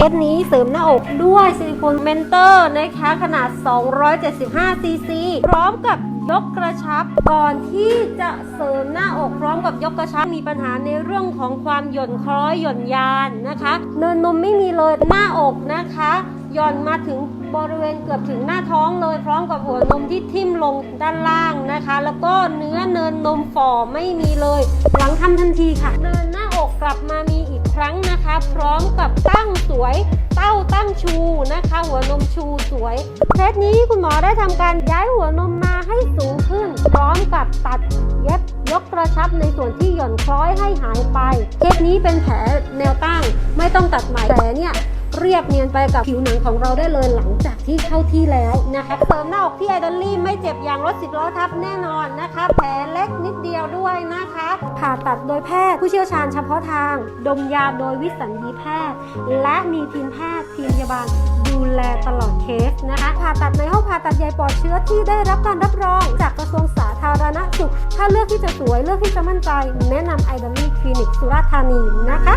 เคสนี้เสริมหน้าอกด้วยซิลิโคนเมนเตอร์นะคะขนาด 275ซีซีพร้อมกับยกกระชับก่อนที่จะเสริมหน้าอกพร้อมกับยกกระชับมีปัญหาในเรื่องของความหย่อนคล้อยหย่อนยานนะคะเนินนมไม่มีเลยหน้าอกนะคะหย่อนมาถึงบริเวณเกือบถึงหน้าท้องเลยพร้อมกับหัวนมที่ทิ่มลงด้านล่างนะคะ แล้วก็เนื้อเนินนมฝ่อไม่มีเลย หลังทำทันทีค่ะ เนินหน้าอกกลับมามีอีก รั้งนะคะ พร้อมกับตั้งสวย เต้าตั้งชูนะคะ หัวนมชูสวยเคสนี้คุณหมอได้ทำการย้ายหัวนมมาให้สูงขึ้น พร้อมกับตัดเย็บยกกระชับในส่วนที่หย่อนคล้อยให้หายไปเคสนี้เป็นแผลแนวตั้งไม่ต้องตัดใหม่แผลเนี่ยเรียบเนียนไปกับผิวหนังของเราได้เลยหลังจากที่เข้าที่แล้วนะคะเสริมหน้าอกที่ไอดอลลี่ไม่เจ็บอย่างรถสิบล้อทับแน่นอนนะคะแผล ผ่าตัดโดยแพทย์ ผู้เชี่ยวชาญเฉพาะทาง ดมยาโดยวิสัญญีแพทย์ และมีทีมแพทย์ทีมพยาบาลดูแลตลอดเคสนะคะผ่าตัดในห้องผ่าตัดใหญ่ปลอดเชื้อที่ได้รับการรับรอง จากกระทรวงสาธารณสุข ถ้าเลือกที่จะสวยเลือกที่จะมั่นใจ แนะนำไอดอลลี่คลินิกสุราษฎร์ธานีนะคะ